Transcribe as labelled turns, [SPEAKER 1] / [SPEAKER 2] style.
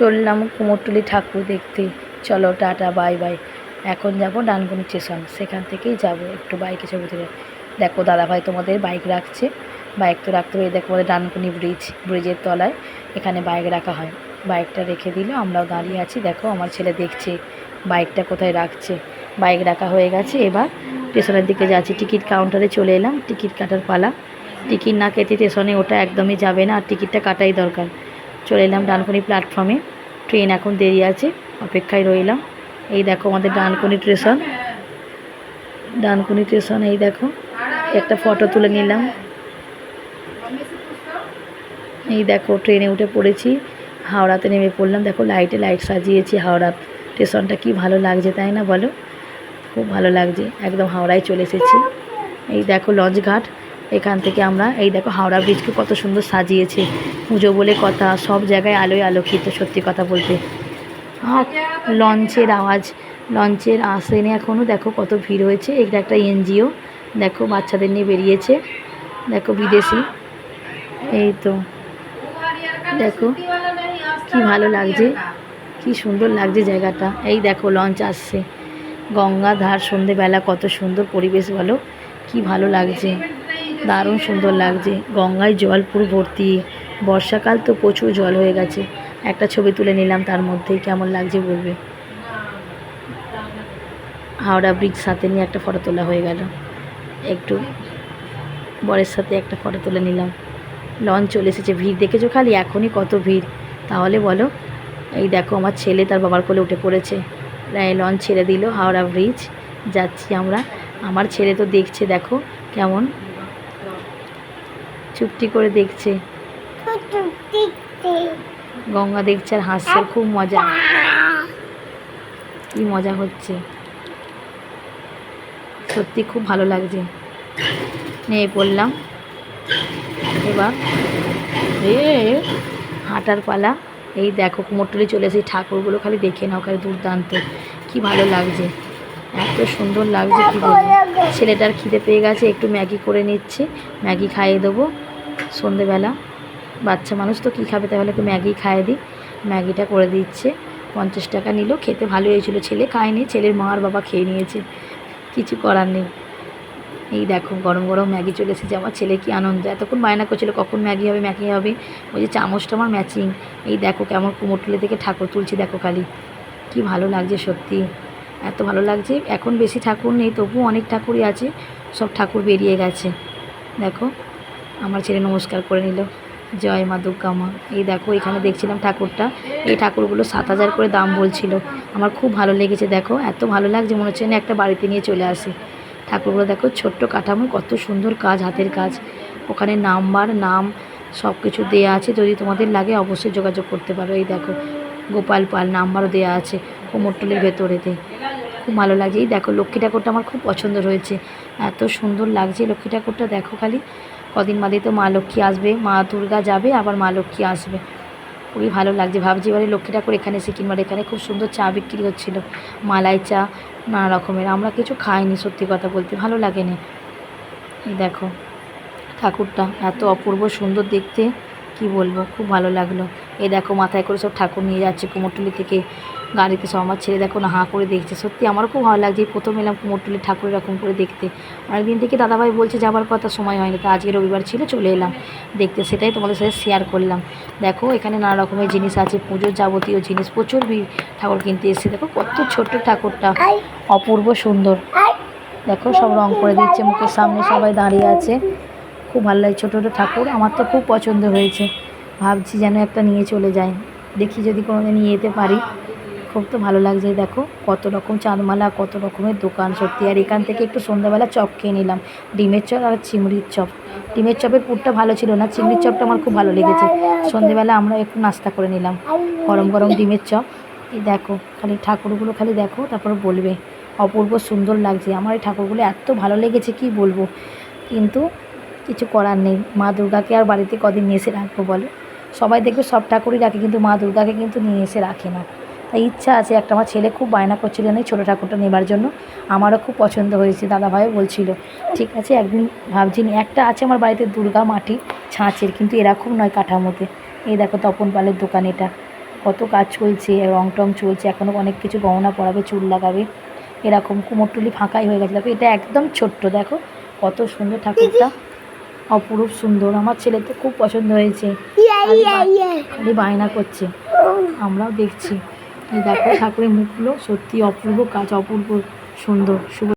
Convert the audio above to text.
[SPEAKER 1] চললাম কুমোরটুলি ঠাকুর দেখতে। চলো, টাটা, বাই বাই। এখন যাব ডানকুনি স্টেশন। সেখান থেকেই যাব একটু বাইকে ছবি তুলে। দেখো, দাদাভাই তোমাদের বাইক রাখছে। বাইক তো রাখতে হবে। দেখো আমাদের ডানকুনি ব্রিজ ব্রিজের তলায় এখানে বাইক রাখা হয়। বাইকটা রেখে দিল, আমরাও দাঁড়িয়ে আছি। দেখো, আমার ছেলে দেখছে বাইকটা কোথায় রাখছে। বাইক রাখা হয়ে গেছে। এবার স্টেশনের দিকে যাচ্ছি। টিকিট কাউন্টারে চলে এলাম। টিকিট কাটার পালা। টিকিট না কেটে স্টেশনে ওটা একদমই যাবে না। আর টিকিটটা কাটাই দরকার। চলে এলাম ডানকুনি প্ল্যাটফর্মে ট্রেন এখন দেরি আছে, অপেক্ষায় রইলাম। এই দেখো আমাদের ডানকুনি স্টেশন ডানকুনি স্টেশন এই দেখো, একটা ফটো তুলে নিলাম। এই দেখো ট্রেনে উঠে পড়েছি, হাওড়াতে নেমে পড়লাম। দেখো লাইটে লাইট সাজিয়েছি হাওড়া স্টেশনটা কি ভালো লাগছে, তাই না বলো? খুব ভালো লাগছে, একদম হাওড়ায় চলে এসেছি। এই দেখো লঞ্চ ঘাট এখান থেকে আমরা, এই দেখো হাওড়া ব্রিজকে কত সুন্দর সাজিয়েছে। পুজো বলে কথা, সব জায়গায় আলোয় আলোকিত, সত্যি কথা বলতে। আর লঞ্চের আওয়াজ, লঞ্চের আসেনি এখনও দেখো কত ভিড় হয়েছে। এটা একটা এনজিও, দেখো বাচ্চাদের নিয়ে বেরিয়েছে, দেখো বিদেশি। এই তো, দেখো কি ভালো লাগছে, কি সুন্দর লাগছে জায়গাটা। এই দেখো লঞ্চ আসছে। গঙ্গা ধার সন্ধেবেলা কত সুন্দর পরিবেশ বলো, কি ভালো লাগছে। দারুণ সুন্দর লাগছে। গঙ্গায় জল পুরো ভর্তি। বর্ষাকাল তো প্রচুর জল হয়ে গেছে। একটা ছবি তুলে নিলাম তার মধ্যেই। কেমন লাগছে বলবে? হাওড়া ব্রিজ সাথে নিয়ে একটা ফটো তোলা হয়ে গেল। একটু বরের সাথে একটা ফটো তুলে নিলাম। লঞ্চ চলে এসেছে। ভিড় দেখেছ খালি? এখনই কত ভিড়। তাহলে বলো, এই দেখো আমার ছেলে তার বাবার কোলে উঠে পড়েছে। লঞ্চ ছেড়ে দিল হাওড়া ব্রিজ। যাচ্ছি আমরা। আমার ছেলে তো দেখছে, দেখো কেমন চুপটি করে দেখছে। গঙ্গা দেখছে আর হাসছে, খুব মজা। কি মজা হচ্ছে। সত্যি খুব ভালো লাগছে। নিয়ে পড়লাম। এবার এ হাঁটার পালা। এই দেখো, কুমোরটুলি চলে এসে ঠাকুরগুলো খালি দেখে নাও খালি দুর্দান্ত। কি ভালো লাগছে। এত সুন্দর লাগছে, কি বলব। ছেলেটার খিদে পেয়ে গেছে, একটু ম্যাগি করে নিচ্ছে। ম্যাগি খাইয়ে দেবো। সন্ধেবেলা। বাচ্চা মানুষ তো কী খাবে তাহলে? একটু ম্যাগি খাইয়ে দিই। ম্যাগিটা করে দিচ্ছে। পঞ্চাশ টাকা নিল। খেতে ভালো হয়েছিল। ছেলে খায়নি। ছেলের মা আর বাবা খেয়ে নিয়েছে। কিছু করার নেই। এই দেখো, গরম গরম ম্যাগি চলে এসেছে। আমার ছেলে কি আনন্দ। এতক্ষণ বায়না করছিল, কখন ম্যাগি হবে ম্যাগি হবে? ওই যে চামচটা আমার ম্যাচিং এই দেখো কেমন কুমোরটুলি থেকে ঠাকুর তুলছি, দেখো খালি। কি ভালো লাগছে সত্যি। এত ভালো লাগছে। এখন বেশি ঠাকুর নেই, তবুও অনেক ঠাকুরই আছে। সব ঠাকুর বেরিয়ে গেছে। দেখো। আমার ছেলে নমস্কার করে নিল। জয় মা, দুর্গা মা। এই দেখো, এখানে দেখছিলাম ঠাকুরটা। এই ঠাকুরগুলো সাত হাজার করে দাম বলছিল। আমার খুব ভালো লেগেছে, দেখো। এত ভালো লাগছে, মনে হচ্ছে না একটা বাড়িতে নিয়ে চলে আসি। ঠাকুরগুলো দেখো, ছোট্ট কাঠামো, কত সুন্দর কাজ, হাতের কাজ। ওখানে নাম্বার, নাম সব কিছু দেওয়া আছে। যদি তোমাদের লাগে, অবশ্যই যোগাযোগ করতে পারো। এই দেখো, গোপাল পাল নাম্বারও দেওয়া আছে। কোমরটুলির ভেতরেতে। খুব ভালো লাগছে এই দেখো, লক্ষ্মী ঠাকুরটা আমার খুব পছন্দ রয়েছে এত সুন্দর লাগছে লক্ষ্মী ঠাকুরটা, দেখো খালি। কদিন বাদে তো মা লক্ষ্মী আসবে। মা দুর্গা যাবে, আবার মা লক্ষ্মী আসবে। খুবই ভালো লাগছে। ভাবছি এবারে লক্ষ্মী ঠাকুর এখানে এসে কিনবার এখানে খুব সুন্দর চা বিক্রি হচ্ছিল। মালাই চা, নানা রকমের। আমরা কিছু খাইনি, সত্যি কথা বলতে। ভালো লাগেনি। এই দেখো, ঠাকুরটা এত অপূর্ব সুন্দর দেখতে। কি বলব? খুব ভালো লাগল। এই দেখো, মাথায় করে সব ঠাকুর নিয়ে যাচ্ছে কুমোরটুলি থেকে। গাড়িতে সব আমার ছেলে দেখো না হাঁ করে দেখছে। সত্যি আমারও খুব ভালো লাগছে। এই প্রথম এলাম কুমোরটুলি ঠাকুর এরকম করে দেখতে। অনেকদিন থেকে দাদাভাই বলছে যাবার কথা সময় হয়নি। তো আজকে রবিবার ছিল চলে এলাম দেখতে। সেটাই তোমাদের সাথে শেয়ার করলাম। দেখো এখানে নানা রকমের জিনিস আছে পুজোর যাবতীয় জিনিস প্রচুর ভিড় ঠাকুর কিনতে এসেছে। দেখো কত ছোট্ট ঠাকুরটা। অপূর্ব সুন্দর। দেখো সব রং করে দিচ্ছে মুখের সামনে সবাই দাঁড়িয়ে আছে। খুব ভালো লাগে ছোটো ছোটো ঠাকুর। আমার তো খুব পছন্দ হয়েছে। ভাবছি যেন একটা নিয়ে চলে যাই। দেখি যদি কোনোদিন নিয়ে যেতে পারি। খুব তো ভালো লাগছে দেখো, কত রকম চাঁদমালা কত রকমের দোকান সত্যি। আর এখান থেকে একটু সন্ধ্যাবেলা চপ খেয়ে নিলাম, ডিমের চপ আর চিংড়ির চপ। ডিমের চপের পুরটা ভালো ছিল না, চিংড়ির চপটা আমার খুব ভালো লেগেছে। সন্ধ্যেবেলা আমরা একটু নাস্তা করে নিলাম, গরম গরম ডিমের চপ। দেখো, খালি ঠাকুরগুলো খালি দেখো, তারপর বলবে, অপূর্ব সুন্দর লাগছে। আমার এই ঠাকুরগুলো এত ভালো লেগেছে, কি বলব? কিন্তু কিছু করার নেই, মা দুর্গাকে আর বাড়িতে কদিন নিয়ে এসে রাখব বলো? সবাই দেখবে সব ঠাকুরই রাখে, কিন্তু মা দুর্গাকে কিন্তু নিয়ে এসে রাখে না। তাই ইচ্ছা আছে একটা আমার ছেলে খুব বায়না করছিল না এই ছোটো ঠাকুরটা নেবার জন্য। আমারও খুব পছন্দ হয়েছে দাদাভাইও বলছিল। ঠিক আছে একদিন ভাবছি নি একটা আছে আমার বাড়িতে দুর্গা মাটি ছাঁচের কিন্তু এরকম নয় কাঠামোতে। এই দেখো তপন পালের দোকান এটা। কত কাজ চলছে রং টং চলছে এখনও অনেক কিছু গহনা পরাবে চুল লাগাবে। এরকম কুমোরটুলি ফাঁকাই হয়ে গেছে। দেখো এটা একদম ছোট্ট দেখো। কত সুন্দর ঠাকুরটা। অপরূপ সুন্দর আমার ছেলে তো খুব পছন্দ হয়েছে। খালি বায়না করছে। আমরাও দেখছি। দেখো ঠাকুরের মুখগুলো সত্যি অপূর্ব কাজ অপূর্ব সুন্দর শুভ